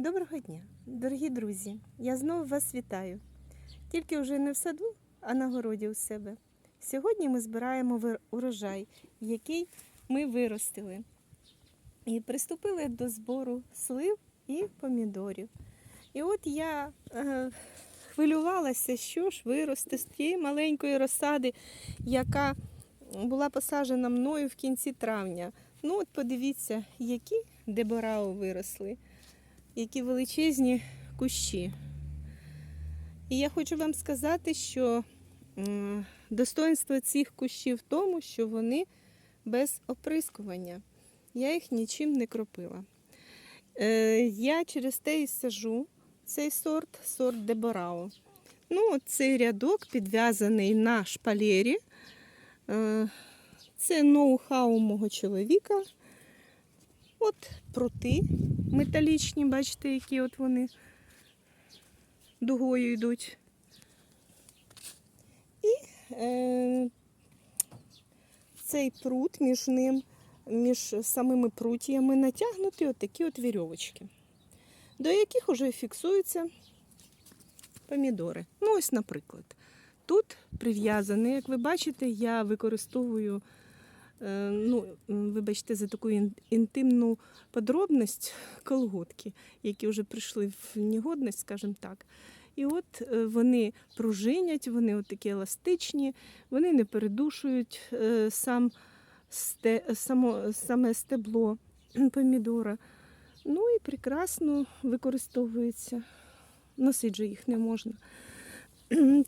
Доброго дня, дорогі друзі! Я знову вас вітаю. Тільки вже не в саду, а на городі у себе. Сьогодні ми збираємо урожай, який ми виростили. І приступили до збору слив і помідорів. І от я е, хвилювалася, що ж виросте з тієї маленької розсади, яка була посаджена мною в кінці травня. Ну, от подивіться, які деборао виросли які величезні кущі. І я хочу вам сказати, що достоинство цих кущів в тому, що вони без оприскування. Я їх нічим не кропила. Е, я через те і сажу цей сорт, сорт Деборао. Ну, цей рядок підв'язаний на шпалері. Е, це ноу-хау мого чоловіка. От прути металічні, бачите, які от вони дугою йдуть. І е, цей прут між ним, між самими прутіями натягнуті от такі от вірьовочки, до яких вже фіксуються помідори. Ну, ось, наприклад, тут прив'язаний, як ви бачите, я використовую. Е, ну, вибачте, за таку інтимну подробність колготки, які вже прийшли в негодність, скажімо так. І от е, вони пружинять, вони от такі еластичні, вони не передушують е, сам сте, само, саме стебло помідора. Ну і прекрасно використовуються. Носити же їх не можна.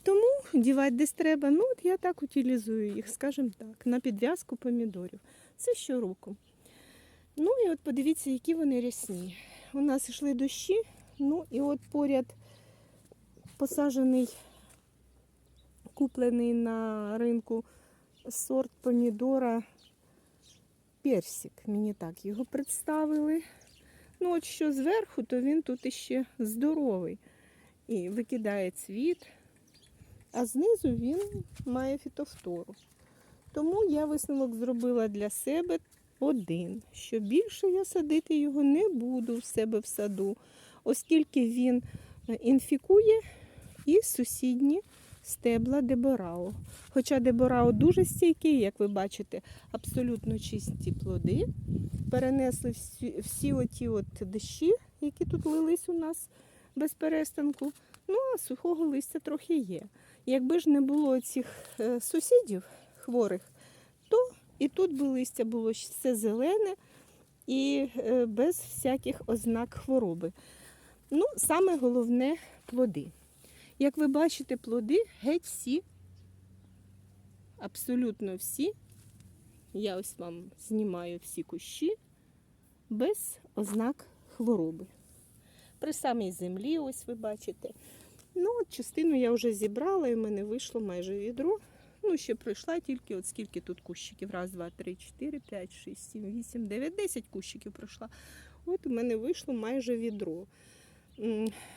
Тому дівати десь треба. Ну, от я так утилізую їх, скажімо так, на підв'язку помідорів. Це щороку. Ну і от подивіться, які вони рясні. У нас йшли дощі, ну і от поряд посаджений, куплений на ринку сорт помідора персик. Мені так його представили. Ну, от що зверху, то він тут іще здоровий. І викидає цвіт а знизу він має фітофтору. Тому я висновок зробила для себе один, що більше я садити його не буду в себе в саду, оскільки він е, інфікує і сусідні стебла деборао. Хоча деборао дуже стійкий, як ви бачите, абсолютно чисті плоди. Перенесли всі, всі оті от дощі, які тут лились у нас без перестанку. Ну, а сухого листя трохи є. Якби ж не було цих е, сусідів хворих, то і тут би листя було все зелене і е, без всяких ознак хвороби. Ну, саме головне плоди. Як ви бачите, плоди геть всі, абсолютно всі. Я ось вам знімаю всі кущі без ознак хвороби. При самій землі, ось ви бачите. Ну, от частину я вже зібрала, і в мене вийшло майже відро. Ну, ще пройшла тільки, от скільки тут кущиків. Раз, два, три, чотири, п'ять, шість, сім, вісім, дев'ять, десять кущиків пройшла. От у мене вийшло майже відро.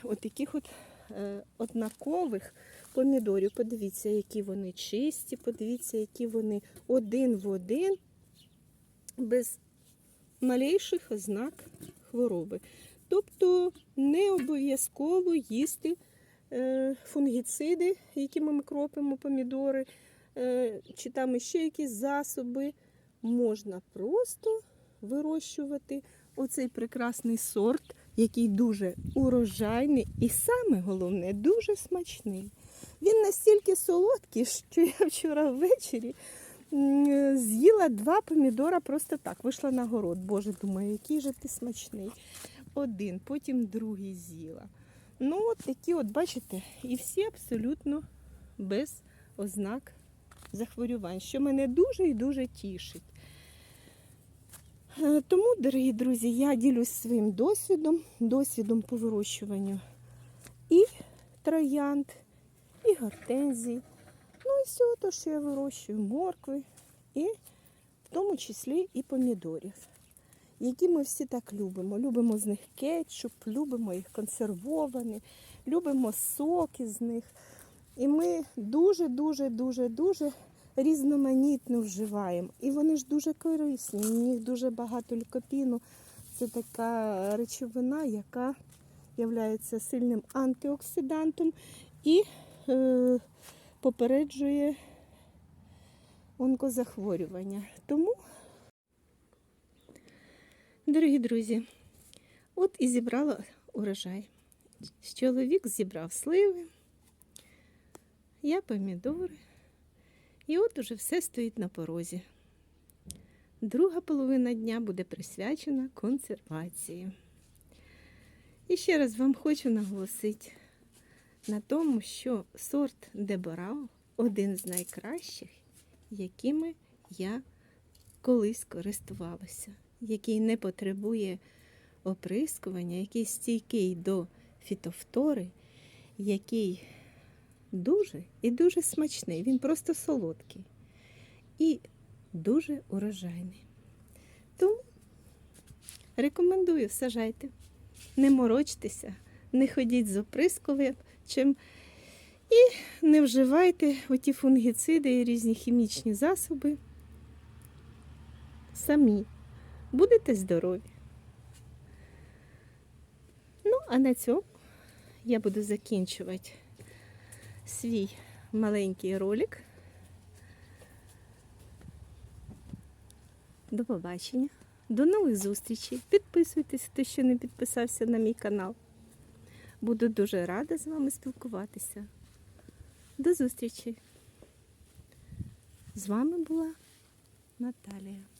От таких от е, однакових помідорів. Подивіться, які вони чисті, подивіться, які вони один в один, без малейших ознак хвороби. Тобто не обов'язково їсти фунгіциди, якими ми кропимо помідори, е, чи там ще якісь засоби. Можна просто вирощувати оцей прекрасний сорт, який дуже урожайний і саме головне, дуже смачний. Він настільки солодкий, що я вчора ввечері з'їла два помідора просто так. Вийшла на город. Боже, думаю, який же ти смачний. Один, потім другий з'їла. Ну, от такі, от, бачите, і всі абсолютно без ознак захворювань, що мене дуже і дуже тішить. Е, Тому, дорогі друзі, я ділюсь своїм досвідом, досвідом по вирощуванню і троянд, і гортензій. Ну і всього того, що я вирощую моркви, і в тому числі і помідорів, які ми всі так любимо. Любимо з них кетчуп, любимо їх консервовані, любимо соки з них. І ми дуже-дуже, дуже, дуже різноманітно вживаємо. І вони ж дуже корисні. В них дуже багато лікопіну. Це така речовина, яка є сильним антиоксидантом і е, попереджує онкозахворювання. Тому, дорогі друзі, от і зібрала урожай. Чоловік зібрав сливи, я помідори. І от уже все стоїть на порозі. Друга половина дня буде присвячена консервації. І ще раз вам хочу наголосити на тому, що сорт Деборау один з найкращих, якими я колись користувалася, який не потребує оприскування, який стійкий до фітофтори, який дуже і дуже смачний. Він просто солодкий і дуже урожайний. Тому рекомендую сажайте, не морочтеся, не ходіть з оприскувачем і не вживайте оті фунгіциди і різні хімічні засоби. Самі будете здорові. Ну, а на цьому я буду закінчувати свій маленький ролик. До побачення. До нових зустрічей. Підписуйтесь, хто ще не підписався на мій канал. Буду дуже рада з вами спілкуватися. До зустрічі. З вами була Наталія.